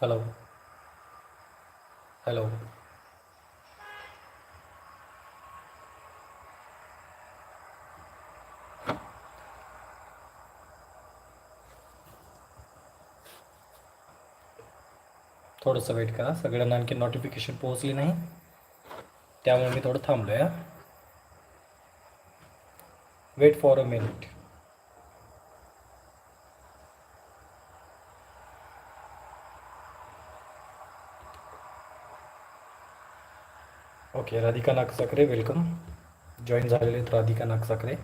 Hello hello थोडंसं weight करा. सगळ्यांना आणखी नोटिफिकेशन पोहोचली नाही. त्यामुळे मी थोडं थांबलो या wait for a minute okay Radhika Nagsakare welcome join झालेले आहेत राधिका नागसाकरे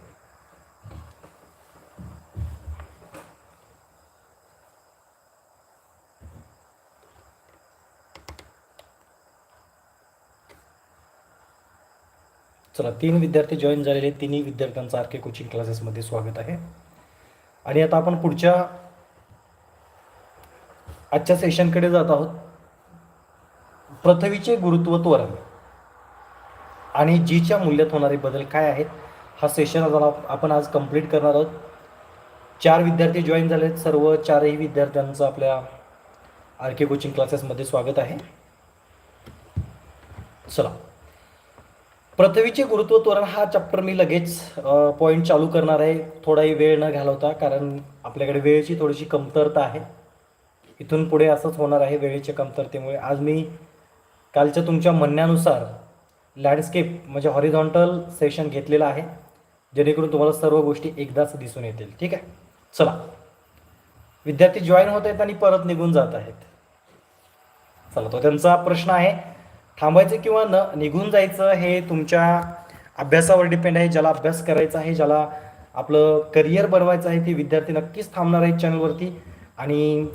चला तीन विद्यार्थी जॉईन झालेले तिन्ही विद्यार्थ्यांचं आर के कोचिंग क्लासेसमध्ये स्वागत आहे. आणि आता आपण पुढच्या आजच्या सेशनकडे जात आहोत. पृथ्वीचे गुरुत्व त्वरण. आणि जीच्या मूल्यात होणारे बदल काय आहेत? हा सेशन आज आपण आज कंप्लीट करणार आहोत. चार विद्यार्थी जॉईन झाले आहेत सर्व चारही विद्यार्थ्यांचं आपल्या आर के कोचिंग क्लासेसमध्ये स्वागत आहे. चला. पृथ्वीचे गुरुत्व त्वरण हा चॅप्टर मी लगेच पॉईंट चालू करणार आहे. थोडाही वेळ न घालवता कारण आपल्याकडे वेळेची थोडीशी कमतरता आहे. इथून पुढे असंच होणार आहे वेळेच्या कमतरतेमुळे. आज मी कालच्या तुमच्या म्हणण्यानुसार लँडस्केप म्हणजे हॉरिझॉन्टल सेशन घेतलेलं आहे. जेणेकरून तुम्हाला सर्व गोष्टी एकदाच दिसून येतील. ठीक आहे? चला. विद्यार्थी जॉईन होत आहेत आणि परत निघून जात आहेत. चला तो त्यांचा प्रश्न आहे. थांबायचं किंवा न निघून जायचं हे तुमच्या अभ्यासावर डिपेंड आहे. ज्याला अभ्यास करायचा आहे ज्याला आपलं करिअर बनवायचं आहे ते विद्यार्थी नक्कीच थांबणार आहेत चॅनलवरती आणि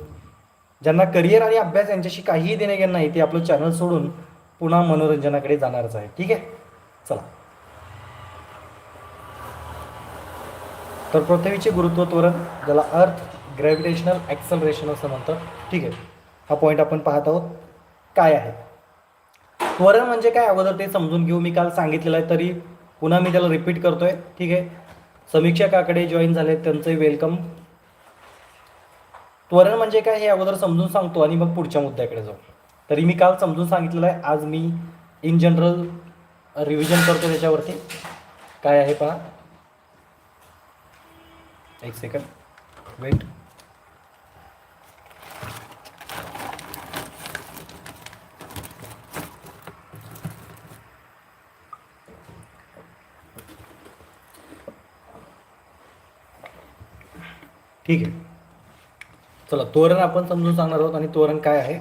ज्यांना करिअर आणि अभ्यास यांच्याशी काहीही देणे घेणं नाही ते आपलं चॅनल सोडून पुन्हा मनोरंजनाकडे जाणारच आहे. ठीक आहे? चला. तर पृथ्वीचे गुरुत्व त्वरण ज्याला अर्थ ग्रॅव्हिटेशनल ॲक्सलरेशन असं म्हणतात. ठीक आहे? हा पॉईंट आपण पाहत आहोत. काय आहे? त्वरण म्हणजे काय? अगोदर ते समजून घेऊ. मी काल सांगितलेलं आहे तरी पुन्हा मी त्याला रिपीट करतोय. ठीक आहे? समीक्षकाकडे जॉईन झाले त्यांचंही वेलकम त्वरण म्हणजे काय? हे अगोदर समजून सांगतो आणि मग पुढच्या मुद्द्याकडे जाऊ. तरी मी काल समजून सांगितलेलं आहे आज मी इन जनरल रिव्हिजन करतो त्याच्यावरती. काय आहे पहा. एक सेकंड वेट ठीक आहे. चला तोरण आपण समजून सांगणार आहोत आणि तोरण काय आहे?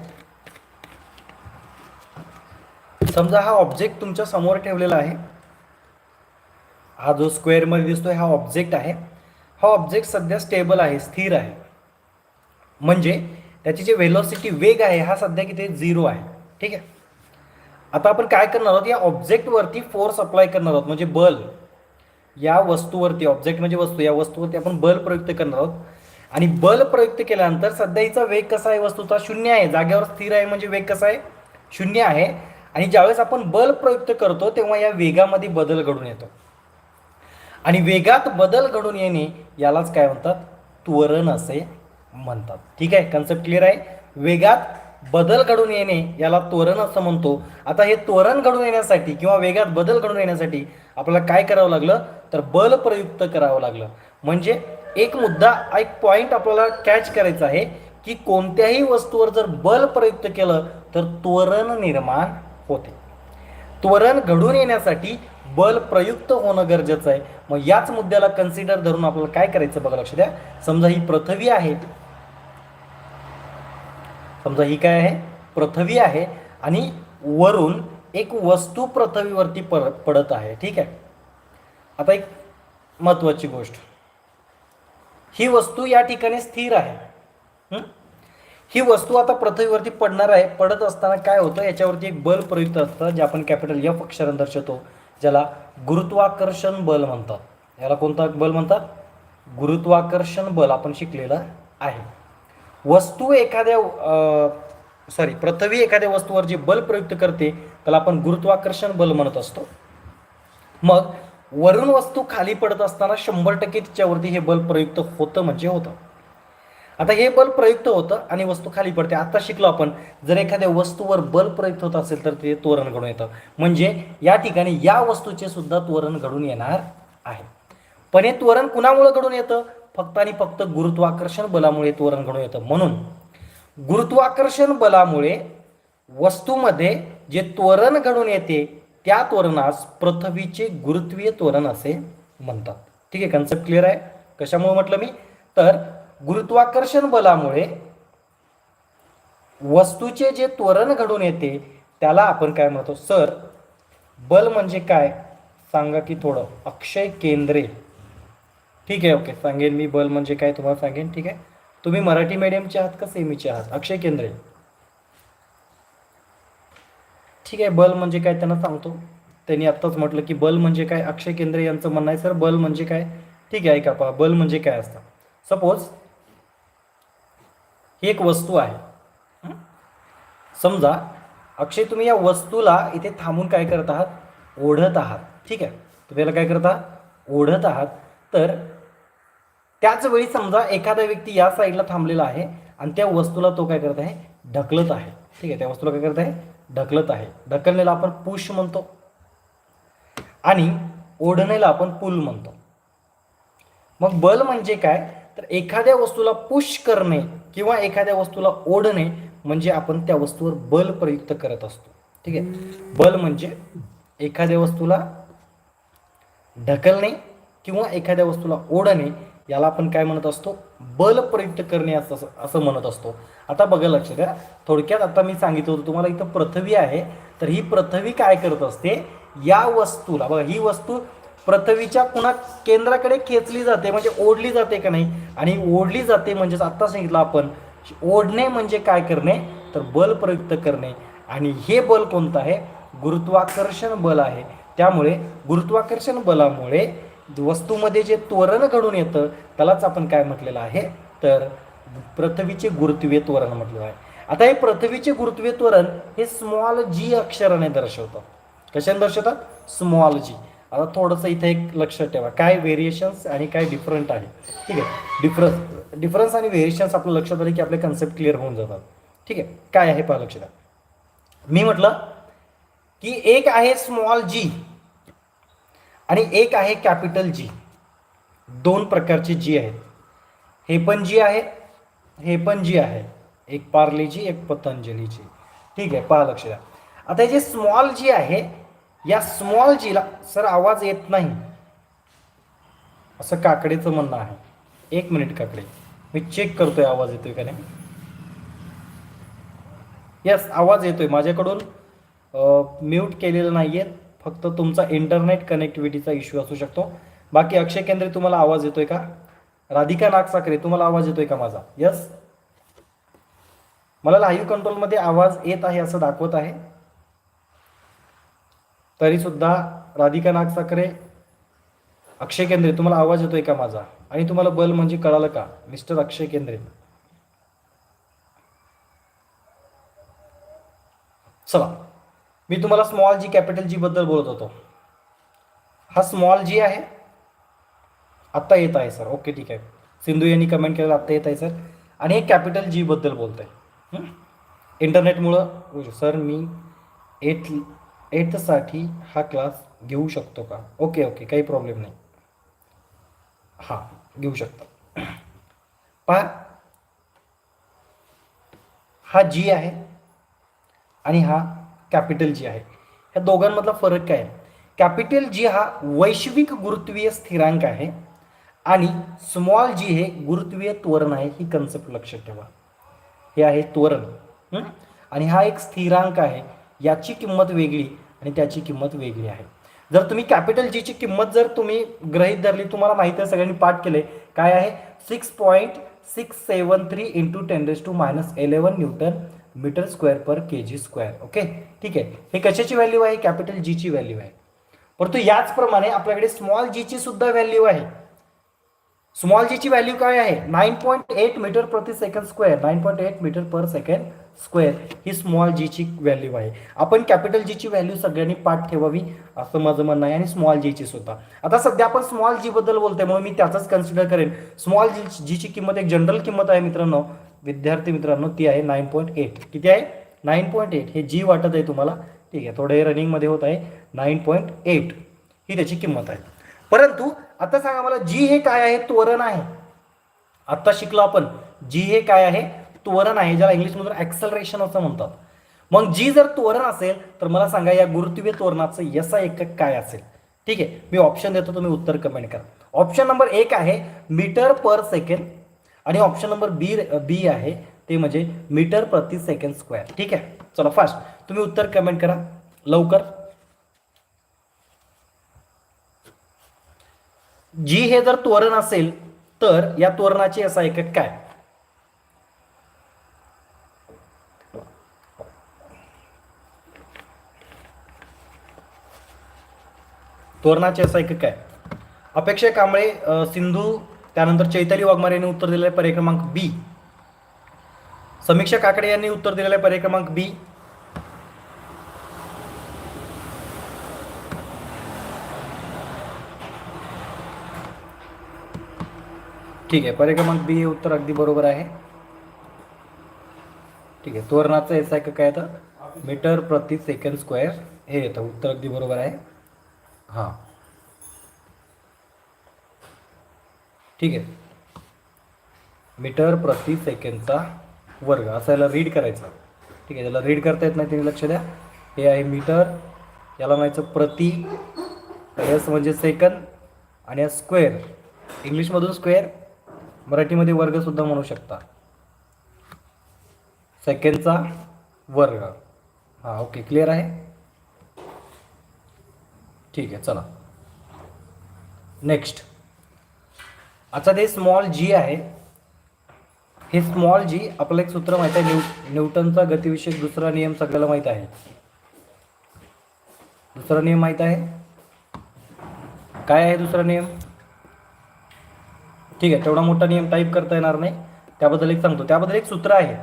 समजा हा ऑब्जेक्ट तुमच्यासमोर ठेवलेला आहे. हा जो स्क्वेअरमध्ये दिसतोय हा ऑब्जेक्ट आहे. हा ऑब्जेक्ट सध्या स्टेबल आहे स्थिर आहे. म्हणजे त्याची जी वेलॉसिटी वेग आहे हा सध्या किती झिरो आहे. ठीक आहे? आता आपण काय करणार आहोत? या ऑब्जेक्टवरती फोर्स अप्लाय करणार आहोत. म्हणजे बल. या वस्तूवरती ऑब्जेक्ट म्हणजे वस्तू. या वस्तूवरती आपण बल प्रयुक्त करणार आहोत. आणि बल प्रयुक्त केल्यानंतर सध्या हिचा वेग कसा आहे? वस्तूचा शून्य आहे. जागेवर स्थिर आहे म्हणजे वेग कसा आहे? शून्य आहे. आणि ज्यावेळेस आपण बल प्रयुक्त करतो तेव्हा या वेगामध्ये बदल घडून येतो. आणि वेगात बदल घडून येणे यालाच काय म्हणतात? त्वरण असे म्हणतात. ठीक आहे? कन्सेप्ट क्लिअर आहे? वेगात बदल घडून येणे याला त्वरण असं म्हणतो. आता हे त्वरण घडून येण्यासाठी किंवा वेगात बदल घडून येण्यासाठी आपल्याला काय करावं लागलं? तर बल प्रयुक्त करावं लागलं. म्हणजे एक मुद्दा एक पॉईंट आपल्याला कॅच करायचा आहे की कोणत्याही वस्तूवर जर बल प्रयुक्त केलं तर त्वरण निर्माण होते. त्वरण घडून येण्यासाठी बल प्रयुक्त होणं गरजेचं आहे. मग याच मुद्द्याला कन्सिडर धरून आपल्याला काय करायचं बघा लक्ष द्या. समजा ही पृथ्वी आहे. समजा ही काय आहे? पृथ्वी आहे आणि वरून एक वस्तू पृथ्वीवरती पर पडत आहे. ठीक आहे? आता एक महत्वाची गोष्ट. ही वस्तू या ठिकाणी स्थिर आहे. ही वस्तू आता पृथ्वीवरती पडणार आहे. पडत असताना काय होतं? याच्यावरती एक बल प्रयुक्त असतं जे आपण कॅपिटल एफ अक्षरानं दर्शवतो ज्याला गुरुत्वाकर्षण बल म्हणतात. याला कोणतं बल म्हणतात? गुरुत्वाकर्षण बल आपण शिकलेलं आहे. वस्तू एखाद्या सॉरी पृथ्वी एखाद्या वस्तूवर जे बल प्रयुक्त करते त्याला आपण गुरुत्वाकर्षण बल म्हणत असतो. मग वरून वस्तू खाली पडत असताना शंभर टक्के तिच्यावरती हे बल प्रयुक्त होतं म्हणजे होतं. आता हे बल प्रयुक्त होतं आणि वस्तू खाली पडते. आता शिकलो आपण जर एखाद्या वस्तूवर बल प्रयुक्त होत असेल तर ते तोरण घडून येतं. म्हणजे या ठिकाणी या वस्तूचे सुद्धा त्वरण घडून येणार आहे. पण हे त्वरण कुणामुळे घडून येतं? फक्त आणि फक्त गुरुत्वाकर्षण बलामुळे त्वरण घडून येतं. म्हणून गुरुत्वाकर्षण बलामुळे वस्तूमध्ये जे त्वरण घडून येते त्या त्वरणास पृथ्वीचे गुरुत्वीय त्वरण असे म्हणतात. ठीक आहे कन्सेप्ट क्लिअर आहे? कशामुळे म्हटलं मी? तर गुरुत्वाकर्षण बलामुळे वस्तूचे जे त्वरण घडून येते त्याला आपण काय म्हणतो? सर बल म्हणजे काय? सांगा की थोडं. अक्षय केंद्रे. ठीक आहे ओके. सांगेन मी बल म्हणजे काय तुम्हाला सांगेन ठीक आहे? तुम्ही मराठी मीडियमचे आहात का सेमीचे आहात? अक्षय केंद्रे. ठीक आहे बल म्हणजे काय त्यांना सांगतो. त्यांनी आत्ताच म्हटलं की बल म्हणजे काय? अक्षय केंद्रे यांचं म्हणणं आहे सर बल म्हणजे काय? ठीक आहे ऐका पहा. बल म्हणजे काय असतं? सपोज ही एक वस्तू आहे. समजा अक्षय तुम्ही या वस्तूला इथे थांबून काय करत आहात? ओढत आहात. ठीक आहे? तुम्ही याला काय करत आहात? ओढत आहात. तर त्याच वेळी समजा एखादा व्यक्ती या साईडला थांबलेला आहे आणि त्या वस्तूला तो काय करत आहे? ढकलत आहे. ठीक आहे? त्या वस्तूला काय करत आहे? ढकलत आहे. ढकलण्याला आपण पुश म्हणतो. आणि ओढण्याला आपण पुल म्हणतो. मग बल म्हणजे काय? तर एखाद्या वस्तूला पुश करणे किंवा एखाद्या वस्तूला ओढणे म्हणजे आपण त्या वस्तूवर बल प्रयुक्त करत असतो. ठीक आहे? बल म्हणजे एखाद्या वस्तूला ढकलणे किंवा एखाद्या वस्तूला ओढणे याला आपण काय म्हणत असतो? बल प्रयुक्त करणे असं असं म्हणत असतो. आता बघा लक्ष द्या थोडक्यात आता मी सांगितलं होतं तुम्हाला इथं पृथ्वी आहे. तर ही पृथ्वी काय करत असते? या वस्तूला बघा ही वस्तू पृथ्वीच्या पुन्हा केंद्राकडे खेचली जाते म्हणजे ओढली जाते का नाही? आणि ओढली जाते म्हणजेच आत्ता सांगितलं आपण ओढणे म्हणजे काय करणे? तर बल प्रयुक्त करणे. आणि हे बल कोणतं आहे? गुरुत्वाकर्षण बल आहे. त्यामुळे गुरुत्वाकर्षण बलामुळे वस्तूमध्ये जे त्वरण घडून येतं त्यालाच आपण काय म्हटलेलं आहे? तर पृथ्वीचे गुरुत्वीय त्वरण म्हटलेलं आहे. आता हे पृथ्वीचे गुरुत्वीय त्वरण हे स्मॉल जी अक्षराने दर्शवतं. कशाने दर्शवतात? Small G. आता थोडंसं इथे एक लक्षात ठेवा. काय व्हेरिएशन्स आणि काय डिफरंट आहे? ठीक आहे. डिफरन्स डिफरन्स आणि व्हेरिएशन्स आपलं लक्षात आले की आपले कन्सेप्ट क्लिअर होऊन जातात. ठीक आहे. काय आहे पहा लक्ष द्या मी म्हटलं की एक आहे स्मॉल जी आणि एक आहे कॅपिटल जी दोन प्रकारचे जी आहेत. हे पण जी आहे हे पण जी आहे. एक पार्लेजी एक पतंजलीची. ठीक आहे. पहा लक्ष द्या आता हे जे स्मॉल जी आहे या स्मॉल जीला सर आवाज येत नाही. असं काकडेचं म्हणणं आहे. एक मिनिट काकडे. मी चेक करतोय आवाज येतोय का नाही? यस आवाज येतोय माझ्याकडून. म्यूट केलेलं नाही आहे फक्त तुमचा इंटरनेट कनेक्टिव्हिटीचा इश्यू असू शकतो. बाकी अक्षय केंद्रे तुम्हाला आवाज येतोय का? राधिका नागसाखरे तुम्हाला आवाज येतोय का माझा? यस मला लाईव्ह कंट्रोलमध्ये आवाज येत आहे असं दाखवत आहे. तरीसुद्धा राधिका नागसाखरे अक्षय केंद्रे तुम्हाला आवाज येतोय का माझा? आणि तुम्हाला बल म्हणजे कळालं का? मिस्टर अक्षय केंद्रे. चला मी तुम्हाला स्मॉल जी कॅपिटल जी बद्दल बोलत होतो. हा स्मॉल जी आहे. आत्ता येत आहे सर. ओके ठीक आहे. सिंधू यांनी कमेंट केलेलं आत्ता येत आहे सर. आणि हे कॅपिटल जी बद्दल बोलत आहे इंटरनेटमुळं सर मी एट एटसाठी हा क्लास घेऊ शकतो का? ओके ओके काही प्रॉब्लेम नाही. हां घेऊ शकता. पहा. हा जी आहे आणि हा कॅपिटल जी आहे. ह्या दोघांमधला फरक काय आहे? कॅपिटल जी हा वैश्विक गुरुत्वीय स्थिरांक आहे आणि स्मॉल जी हे गुरुत्वीय त्वरण आहे ही कन्सेप्ट लक्षात ठेवा. हे आहे त्वरण. आणि हा एक स्थिरांक आहे याची किंमत वेगळी आणि त्याची किंमत वेगळी आहे. जर तुम्ही कॅपिटल जीची किंमत जर तुम्ही गृहीत धरली तुम्हाला माहिती आहे सगळ्यांनी पाठ केले काय आहे? Six point six seven three into ten raise two minus eleven newton metre square per K G square okay ठीक आहे. हे कशाची व्हॅल्यू आहे? कॅपिटल जीची व्हॅल्यू आहे. परंतु याचप्रमाणे आपल्याकडे स्मॉल जीची सुद्धा व्हॅल्यू आहे. स्मॉल जीची व्हॅल्यू काय आहे? नाईन पॉईंट एट मीटर प्रति second square nine point eight metre per second square ही स्मॉल जीची व्हॅल्यू आहे. आपण कॅपिटल जीची व्हॅल्यू सगळ्यांनी पाठ ठेवावी असं माझं म्हणणं आहे. आणि स्मॉल जीची सुद्धा. आता सध्या आपण स्मॉल जी बद्दल बोलतोय म्हणून मी त्याचाच कन्सिडर करेन. स्मॉल जी जीची किंमत एक जनरल किंमत आहे मित्रांनो. विद्यार्थी मित्रांनो ती आहे नाईन पॉईंट एट किती आहे? नाईन पॉईंट एट हे जी वाटत आहे तुम्हाला. ठीक आहे थोडे रनिंगमध्ये होत आहे. नाईन पॉईंट एट ही त्याची किंमत आहे. परंतु आता सांगा मला जी हे काय आहे? त्वरण आहे. आत्ता शिकलो आपण. जी हे काय आहे? त्वरण आहे ज्याला इंग्लिशमधून ॲक्सलरेशन असं म्हणतात. मग जी जर त्वरण असेल तर मला सांगा या गुरुत्वीय त्वरणाचं यसा एकक काय असेल? ठीक आहे? मी ऑप्शन देतो तुम्ही उत्तर कमेंट करा. ऑप्शन नंबर एक आहे मीटर पर सेकंड आणि ऑप्शन नंबर बी बी आहे ते म्हणजे मीटर प्रति सेकंड स्क्वेअर ठीक आहे? चला फास्ट तुम्ही उत्तर कमेंट करा. लवकर. जी हे जर त्वरण असेल तर या त्वरणाची असा एकक काय? त्वरणाचे असा एकक काय? अपेक्षा कांबळे सिंधू त्यानंतर चैताली वाघमारे यांनी उत्तर दिलेले पर्याय क्रमांक बी. समीक्षा काकडे यांनी उत्तर दिलेला पर्याय क्रमांक बी. ठीक आहे. पर्याय क्रमांक बी हे उत्तर अगदी बरोबर आहे. ठीक आहे. त्वरणाचं आहे का काय येतं मीटर प्रति सेकंड स्क्वेअर. हे येतं. उत्तर अगदी बरोबर आहे. हां. ठीक आहे. मीटर प्रति सेकंडचा वर्ग. असं याला रीड करायचं. ठीक आहे. त्याला रीड करता येत नाही तुम्ही लक्ष द्या. हे आहे मीटर. याला म्हणायचं प्रति. एस म्हणजे सेकंद. आणि स्क्वेअर. इंग्लिशमधून स्क्वेअर. मराठीमध्ये वर्गसुद्धा म्हणू शकता. सेकंडचा वर्ग. हां ओके क्लिअर आहे? ठीक आहे चला. नेक्स्ट. आता ते स्मॉल जी आहे. हे स्मॉल जी आपलं एक सूत्र माहीत आहे न्यू न्यूटनचा गतिविषयक दुसरा नियम सगळ्याला माहीत आहे. दुसरा नियम माहीत आहे? काय आहे दुसरा नियम? ठीक आहे तेवढा मोठा नियम टाईप करता येणार नाही. त्याबद्दल एक सांगतो. त्याबद्दल एक सूत्र आहे.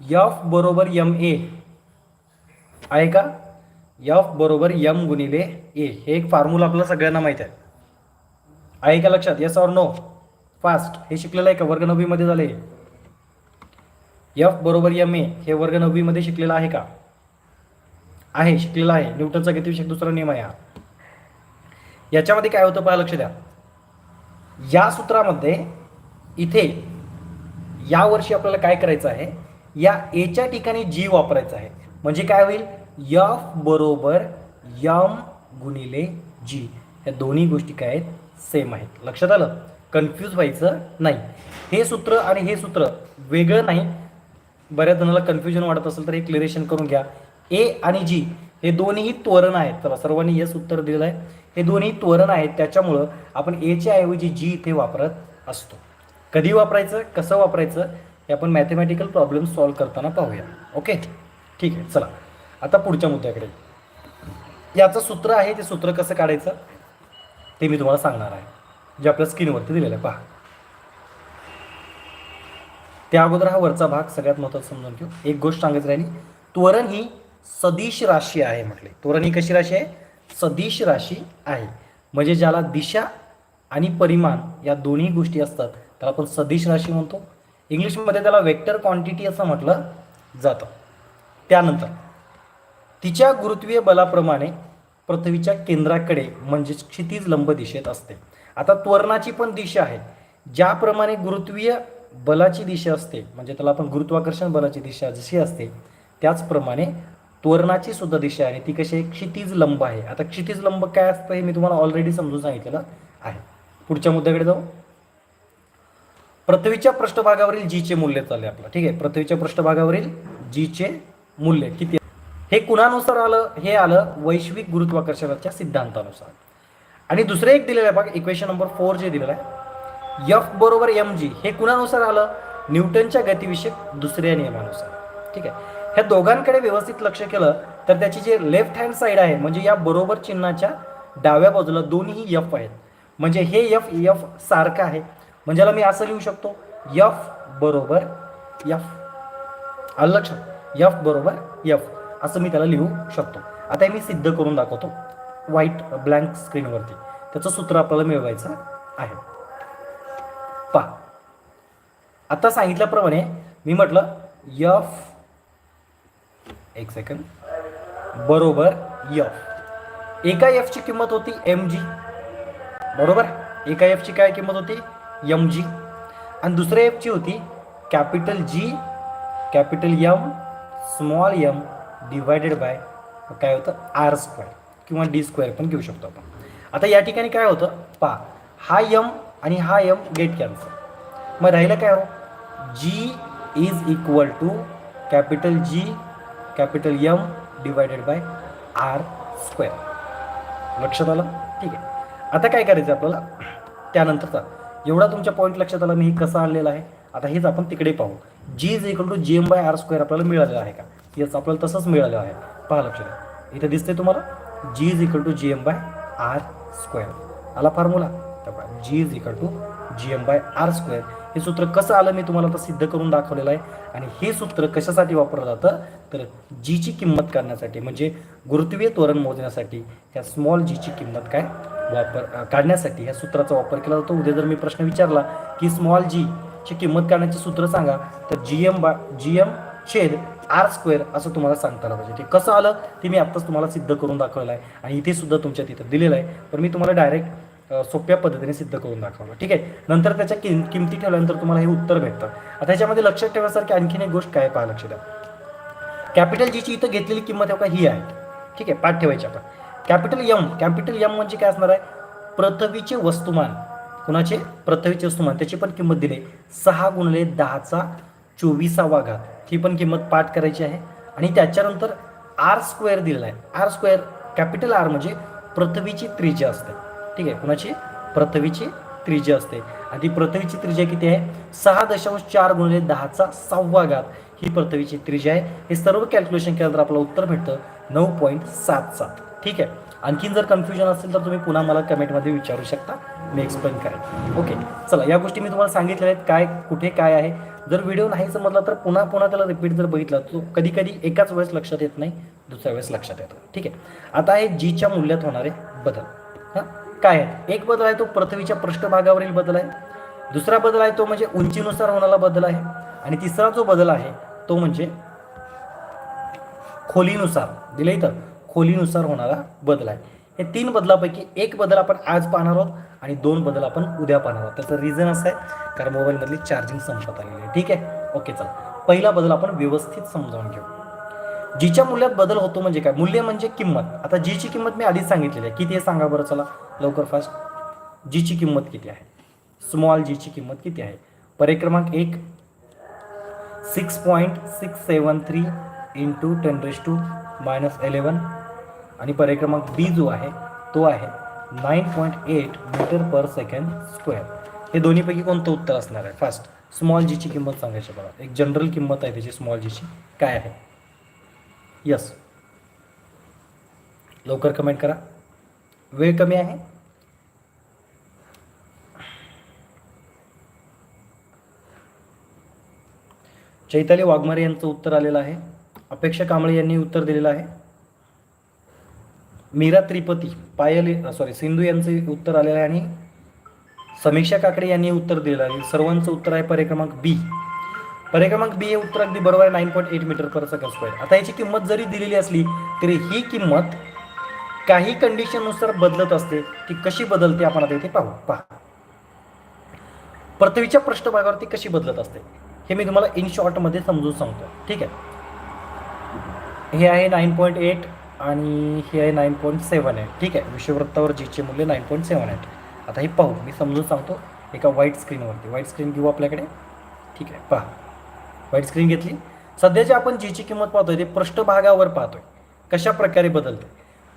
यफ बरोबर यम ए आहे का? यफ बरोबर यम गुणिले ए हे एक फॉर्म्युला आपल्याला सगळ्यांना माहीत आहे. आहे का लक्षात? येस ऑर नो फास्ट हे शिकलेलं आहे का? वर्ग नववीमध्ये झाले यफ बरोबर यम ए हे वर्ग नववीमध्ये शिकलेलं आहे का? आहे शिकलेलं आहे. न्यूटनचा गतिविषयक दुसरा नियम आहे हा. याच्यामध्ये काय होतं पहा लक्ष द्या. या सूत्रामध्ये इथे या वर्षी आपल्याला काय करायचं आहे? या एच्या ठिकाणी जी वापरायचं आहे. म्हणजे काय होईल? यफ बरोबर यम गुणिले जी या दोन्ही गोष्टी काय आहेत? सेम आहेत. लक्षात आलं? कन्फ्यूज व्हायचं नाही. हे सूत्र आणि हे सूत्र वेगळं नाही. बऱ्याच जणांना कन्फ्युजन वाटत असेल तर हे क्लिअरेशन करून घ्या. ए आणि जी हे दोन्हीही त्वरण आहेत. चला सर्वांनी यस उत्तर दिलेलं आहे. हे दोन्ही त्वरण आहेत. त्याच्यामुळं आपण एच्या ऐवजी जी इथे वापरत असतो. कधी वापरायचं? कसं वापरायचं? हे आपण मॅथमॅटिकल प्रॉब्लेम सॉल्व्ह करताना पाहूया. ओके ठीक आहे. चला. आता पुढच्या मुद्द्याकडे. याचं सूत्र आहे. ते सूत्र कसं काढायचं? ते मी तुम्हाला सांगणार आहे. जे आपल्या स्क्रीनवरती दिलेलं आहे. पहा. त्या अगोदर हा वरचा भाग सगळ्यात महत्त्वाचा समजून घेऊ. एक गोष्ट सांगायची राहिली. त्वरण ही सदिश राशी आहे म्हटले. तोरणी कशी राशी आहे? सदिश राशी आहे. म्हणजे ज्याला दिशा आणि परिमाण या दोन्ही गोष्टी असतात त्याला आपण सदिश राशी म्हणतो. इंग्लिशमध्ये त्याला वेक्टर क्वांटिटी असं म्हटलं जातं. त्यानंतर तिच्या गुरुत्वीय बलाप्रमाणे पृथ्वीच्या केंद्राकडे म्हणजेच क्षितिज लंब दिशेत असते. आता त्वरणाची पण दिशा आहे. ज्याप्रमाणे गुरुत्वीय बलाची दिशा असते म्हणजे त्याला आपण गुरुत्वाकर्षण बलाची दिशा जशी असते त्याचप्रमाणे त्वरणाची सुद्धा दिशा आहे ती कशी आहे? क्षितिज लंब आहे. आता क्षितिज लंब काय असतं हे मी तुम्हाला ऑलरेडी समजून सांगितलेलं आहे. पुढच्या मुद्द्याकडे जाऊ. पृथ्वीच्या पृष्ठभागावरील जीचे मूल्य चालले आपलं. ठीक आहे? पृथ्वीच्या पृष्ठभागावरील जीचे मूल्य किती हे कुणानुसार आलं? हे आलं वैश्विक गुरुत्वाकर्षणाच्या सिद्धांतानुसार. आणि दुसरं एक दिलेलं आहे बघा इक्वेशन नंबर फोर जे दिलेलं आहे. यफ बरोबर एम जी हे कुणानुसार आलं? न्यूटनच्या गतिविषयक दुसऱ्या नियमानुसार. ठीक आहे? ह्या दोघांकडे व्यवस्थित लक्ष केलं तर त्याची जे लेफ्ट हँड साईड आहे म्हणजे या बरोबर चिन्हाच्या डाव्या बाजूला दोन्ही यफ आहेत. म्हणजे हे यफ यफ सारखं आहे. म्हणजे याला मी असं लिहू शकतो यफ बरोबर यफ आलं लक्षात? यफ बरोबर यफ असं मी त्याला लिहू शकतो. आता हे मी सिद्ध करून दाखवतो व्हाईट ब्लँक स्क्रीनवरती त्याचं सूत्र आपल्याला मिळवायचं आहे. पा आता सांगितल्याप्रमाणे मी म्हटलं यफ एक सेकंड बरोबर यफ एका एफची किंमत होती एम जी बरोबर? एका एफची काय किंमत होती? एम जी आणि दुसऱ्या एफची होती capital G capital M small M divided by काय होतं? आर स्क्वेअर किंवा डी स्क्वेअर पण घेऊ शकतो आपण. आता या ठिकाणी काय होतं? पा हा यम आणि हा यम गेट कॅन्सल मग राहिलं काय हो? G is equal to capital G capital M divided by R square लक्षात आलं? ठीक आहे. आता काय करायचं आपल्याला? त्यानंतरचा. एवढा तुमच्या पॉईंट लक्षात आला मी हे कसं आणलेलं आहे? आता हेच आपण तिकडे पाहू. G is equal to G M by R square आपल्याला मिळालेलं आहे का? येस आपल्याला तसंच मिळालं आहे. पहा लक्षात द्या. इथे दिसते तुम्हाला? G is equal to G M by R square आला formula G is equal to G M by R square हे सूत्र कसं आलं मी तुम्हाला आता सिद्ध करून दाखवलेलं आहे. आणि हे सूत्र कशासाठी वापरलं जातं? तर जीची किंमत करण्यासाठी म्हणजे गुरुत्वीय त्वरण मोजण्यासाठी त्या स्मॉल जीची किंमत काय? वापर काढण्यासाठी ह्या सूत्राचा वापर केला जातो. उद्या जर मी प्रश्न विचारला की स्मॉल जी ची किंमत काढण्याचे सूत्र सांगा तर G M by G M छेद आर स्क्वेअर असं तुम्हाला सांगता आलं पाहिजे. ते कसं आलं? ते मी आत्ताच तुम्हाला सिद्ध करून दाखवलं आहे. आणि इथे सुद्धा तुमच्या तिथं दिलेलं आहे. पण मी तुम्हाला डायरेक्ट सोप्या पद्धतीने सिद्ध करून दाखवलं. ठीक आहे? नंतर त्याच्या किम किमती ठेवल्यानंतर तुम्हाला हे उत्तर भेटतं. आता त्याच्यामध्ये लक्षात ठेवण्यासारखी आणखीन एक गोष्ट काय आहे पहा लक्ष द्या कॅपिटल जीची इथं घेतलेली किंमत आहे का ही आहे. ठीक आहे? पाठ ठेवायची आपण. कॅपिटल यम कॅपिटल यम म्हणजे काय असणार आहे? पृथ्वीचे वस्तुमान. कुणाचे? पृथ्वीचे वस्तुमान. त्याची पण किंमत दिली. सहा गुणले दहाचा चोवीसावा घात. ही पण किंमत पाठ करायची आहे. आणि त्याच्यानंतर आर स्क्वेअर दिलेला आहे. आर स्क्वेअर कॅपिटल आर म्हणजे पृथ्वीची त्रिज्या असते. ठीक आहे? कुणाची? पृथ्वीची त्रिज्या असते. आणि ती पृथ्वीची त्रिज्या किती आहे? सहा दशांश चार गुणिले दहाचा सहावा घात ही पृथ्वीची त्रिज्या आहे. हे सर्व कॅल्क्युलेशन केलं तर आपलं उत्तर भेटतं नऊ पॉईंट सात सात ठीक आहे? आणखीन जर कन्फ्युजन असेल तर तुम्ही पुन्हा मला कमेंटमध्ये विचारू शकता. मी एक्सप्लेन करेन. ओके चला या गोष्टी मी तुम्हाला सांगितलेल्या आहेत. काय कुठे काय आहे? जर व्हिडिओ नाही समजला तर पुन्हा पुन्हा त्याला रिपीट जर बघितला तो कधी कधी एकाच वेळेस लक्षात येत नाही दुसऱ्या वेळेस लक्षात येतं. ठीक आहे? आता आहे जीच्या मूल्यात होणारे बदल. हां? काय आहे? एक बदल आहे तो पृथ्वीच्या पृष्ठभागावरील बदल आहे. दुसरा बदल आहे तो म्हणजे उंचीनुसार होणारा बदल आहे. आणि तिसरा जो बदल आहे तो म्हणजे खोलीनुसार. दिलं इथं? खोलीनुसार होणारा बदल आहे. हे तीन बदलापैकी एक बदल आपण आज पाहणार आहोत आणि दोन बदल आपण उद्या पाहणार आहोत. त्याचं रिझन असं आहे कारण मोबाईलमधली चार्जिंग संपत आलेली आहे. ठीक आहे? ओके चला. पहिला बदल आपण व्यवस्थित समजावून घेऊ. जीच्या मूल्यात बदल होतो म्हणजे काय? मूल्य म्हणजे किंमत. आता जीची किंमत मी आधीच सांगितलेली आहे. किती आहे सांगा बरं चला. लवकर फास्ट जीची किंमत किती आहे? स्मॉल जीची किंमत किती आहे? पर्याय क्रमांक एक. Six point six seven three into ten raise to minus eleven आणि पर्याय क्रमांक बी जो आहे तो आहे nine point eight metre per second square हे दोन्हीपैकी कोणतं उत्तर असणार आहे? फास्ट स्मॉल जीची किंमत सांगायची बघा. एक जनरल किंमत आहे त्याची स्मॉल जीची काय आहे? यस लवकर कमेंट करा. वेळ कमी आहे? चैताली वाघमारे यांचं उत्तर आलेलं आहे. अपेक्षा कांबळे यांनी उत्तर दिलेलं आहे. मीरा त्रिपती पायल सॉरी सिंधू यांचं उत्तर आलेलं आहे आणि समीक्षा काकडे यांनी उत्तर दिलेलं आहे. सर्वांचं उत्तर आहे पर्याय क्रमांक बी पर्याय क्रमांक बी हे उत्तर अगदी बरोबर आहे nine point eight metre per second square आता याची किंमत जरी दिलेली असली तरी ही किंमत काही कंडिशननुसार बदलत असते ती कशी बदलते आपण आता इथे पाहू. पहा. पृथ्वीच्या पृष्ठभागावरती कशी बदलत असते हे मी तुम्हाला इन शॉर्टमध्ये समजून सांगतो. ठीक आहे? हे आहे नाईन पॉईंट एट आणि हे आहे नाईन पॉईंट सेवन एट ठीक आहे? विषुववृत्तावर जीचे मूल्य नाईन पॉईंट सेवन एट आता हे पाहू. मी समजून सांगतो एका व्हाईट स्क्रीनवरती व्हाईट स्क्रीन घेऊ आपल्याकडे. ठीक आहे? पहा. व्हाईट स्क्रीन घेतली. सध्याची आपण जीची किंमत पाहतोय ते पृष्ठभागावर पाहतोय. कशा प्रकारे बदलते?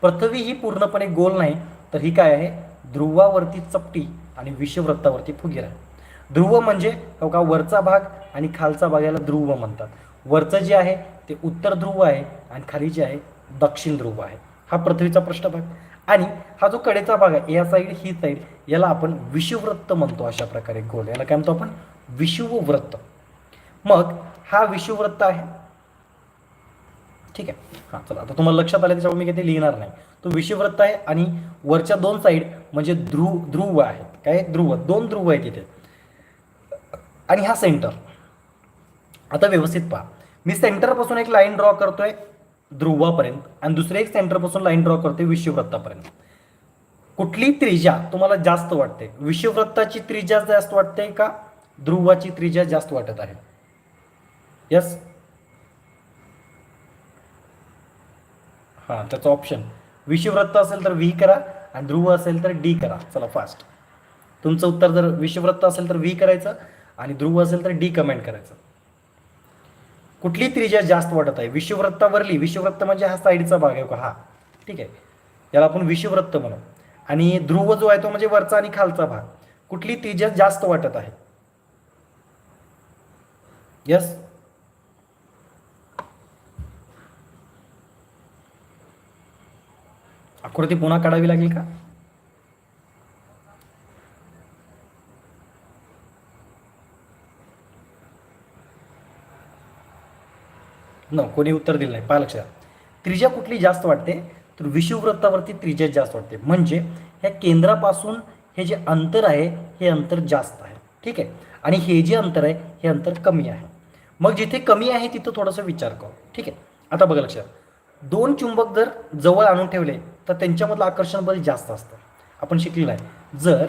पृथ्वी ही पूर्णपणे गोल नाही तर ही काय आहे? ध्रुवावरती चपटी आणि विषुववृत्तावरती फुगीर आहे. ध्रुव म्हणजे हो का वरचा भाग आणि खालचा भाग याला ध्रुव म्हणतात. वरचं जे आहे ते उत्तर ध्रुव आहे आणि खाली जे आहे दक्षिण ध्रुव आहे. हा पृथ्वीचा पृष्ठभाग. आणि हा जो कडेचा भाग आहे या साईड ही साईड याला आपण विषुववृत्त म्हणतो अशा प्रकारे गोल. याला काय म्हणतो आपण? विषुववृत्त. मग हा विषुववृत्त आहे. ठीक आहे? हां चला आता तुम्हाला लक्षात आलं त्याच्यामुळे मी काही लिहिणार नाही. तो विषुववृत्त आहे आणि वरच्या दोन साईड म्हणजे ध्रुव ध्रुव आहेत. काय? ध्रुव. दोन ध्रुव आहेत तिथे आणि हा सेंटर आता व्यवस्थित पहा. मी सेंटरपासून एक लाईन ड्रॉ करतोय ध्रुवापर्यंत आणि दुसरे एक सेंटरपासून लाईन ड्रॉ करतोय विषुववृत्तापर्यंत. कुठली त्रिज्या तुम्हाला जास्त वाटते? विषुववृत्ताची त्रिज्या जास्त वाटते का? ध्रुवाची त्रिज्या जास्त वाटत आहे? यस हां त्याचं ऑप्शन विषुवृत्त असेल तर व्ही करा आणि ध्रुव असेल तर डी करा. चला फास्ट तुमचं उत्तर जर विषुववृत्त असेल तर व्ही करायचं आणि ध्रुव असेल तर डी कमेंट करायचं. कुठली त्रिज्या जास्त वाटत आहे? विषुववृत्तावरली. विषुववृत्त म्हणजे हा साईडचा भाग आहे का हा. ठीक आहे. याला आपण विषुववृत्त म्हणू. आणि ध्रुव जो आहे तो म्हणजे वरचा आणि खालचा भाग. कुठली त्रिज्या जास्त वाटत आहे? यस आकृती पुन्हा काढावी लागेल का? न कोणी उत्तर दिलं नाही. पहा लक्षात. त्रिज्या कुठली जास्त वाटते? तर विषुववृत्तावरती त्रिज्या जास्त वाटते. म्हणजे ह्या केंद्रापासून हे जे अंतर आहे हे अंतर जास्त आहे. ठीक आहे? आणि हे जे अंतर आहे हे अंतर कमी आहे. मग जिथे कमी आहे तिथं थोडासा विचार करू. ठीक आहे? आता बघा लक्षात. दोन चुंबक जर जवळ आणून ठेवले तर त्यांच्यामधलं आकर्षण बल जास्त असतं. आपण शिकलेलं आहे. जर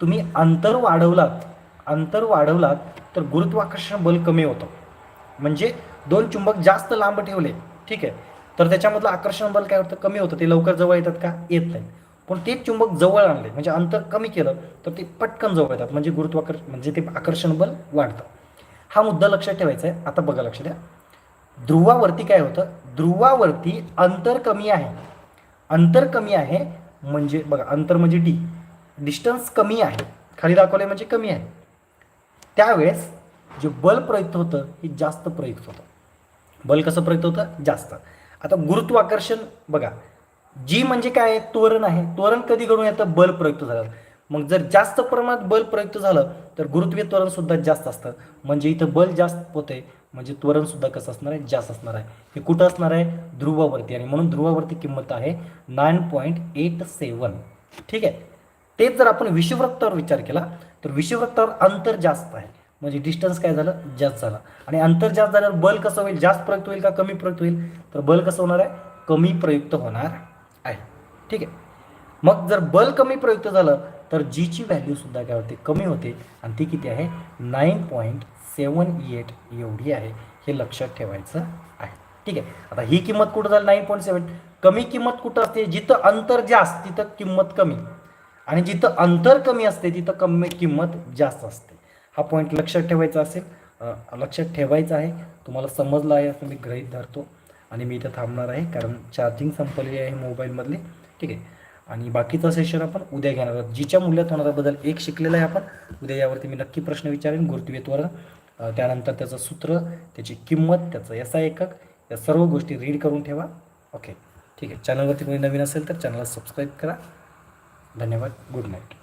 तुम्ही अंतर वाढवलात अंतर वाढवलात तर गुरुत्वाकर्षण बल कमी होतं. म्हणजे दोन चुंबक जास्त लांब ठेवले ठीक आहे. तर त्याच्यामधलं आकर्षण बल काय होतं? कमी होतं. ते लवकर जवळ येतात का? येत नाही. पण ते चुंबक जवळ आणले म्हणजे अंतर कमी केलं तर ते पटकन जवळ येतात. म्हणजे गुरुत्वाकर्ष म्हणजे ते आकर्षण बल वाढतं. हा मुद्दा लक्षात ठेवायचा आहे. आता बघा लक्ष द्या. ध्रुवावरती काय होतं? ध्रुवावरती अंतर कमी आहे. अंतर कमी आहे म्हणजे बघा अंतर म्हणजे डी डिस्टन्स कमी आहे. खाली दाखवले म्हणजे कमी आहे. त्यावेळेस जे बल प्रयुक्त होतं हे जास्त प्रयुक्त होतं. बल कसं प्रयुक्त होतं? जास्त. आता गुरुत्वाकर्षण बघा जी म्हणजे काय आहे? त्वरण आहे. त्वरण कधी घडून येतं? बल प्रयुक्त झालं. मग जर जास्त प्रमाणात बल प्रयुक्त झालं तर गुरुत्वीय त्वरण सुद्धा जास्त असतं. म्हणजे इथं बल जास्त होते म्हणजे त्वरणसुद्धा कसं असणार आहे? जास्त असणार आहे. हे कुठं असणार आहे? ध्रुवावरती. आणि म्हणून ध्रुवावरती किंमत आहे नाईन पॉईंट एट सेवन ठीक आहे? तेच जर आपण विषुववृत्तावर विचार केला तर विषुववृत्तावर अंतर जास्त आहे. म्हणजे डिस्टन्स काय झालं? जास्त झालं. आणि अंतर जास्त झाल्यावर बल कसं होईल? जास्त प्रयुक्त होईल का कमी प्रयुक्त होईल? तर बल कसं होणार आहे? कमी प्रयुक्त होणार आहे. ठीक आहे? मग जर बल कमी प्रयुक्त झालं तर जीची व्हॅल्यूसुद्धा काय होते? कमी होते. आणि ती किती आहे? नाईन पॉईंट सेवन एट एवढी आहे. हे लक्षात ठेवायचं आहे. ठीक आहे. आता ही किंमत कुठं झाली? नाईन पॉईंट सेवन कमी किंमत कुठं असते? जिथं अंतर जास्त तिथं किंमत कमी. आणि जिथं अंतर कमी असते तिथं कमी किंमत जास्त असते. हा पॉईंट लक्षात ठेवायचा असेल. लक्षात ठेवायचा आहे. तुम्हाला समजलं आहे असं मी गृहीत धरतो. आणि मी इथं थांबणार आहे कारण चार्जिंग संपलेली आहे मोबाईलमधली. ठीक आहे. आणि बाकीचं सेशन आपण उद्या घेणार आहोत. जिच्या मूल्यात होणारा बदल एक शिकलेला आहे आपण उद्या यावरती मी नक्की प्रश्न विचारेन. गुरुत्वेत्वर त्यानंतर त्याचं सूत्र त्याची किंमत त्याचं एस आय एकक या सर्व गोष्टी रीड करून ठेवा. ओके ठीक आहे. चॅनलवरती कोणी नवीन असेल तर चॅनलला सबस्क्राईब करा. धन्यवाद. Good night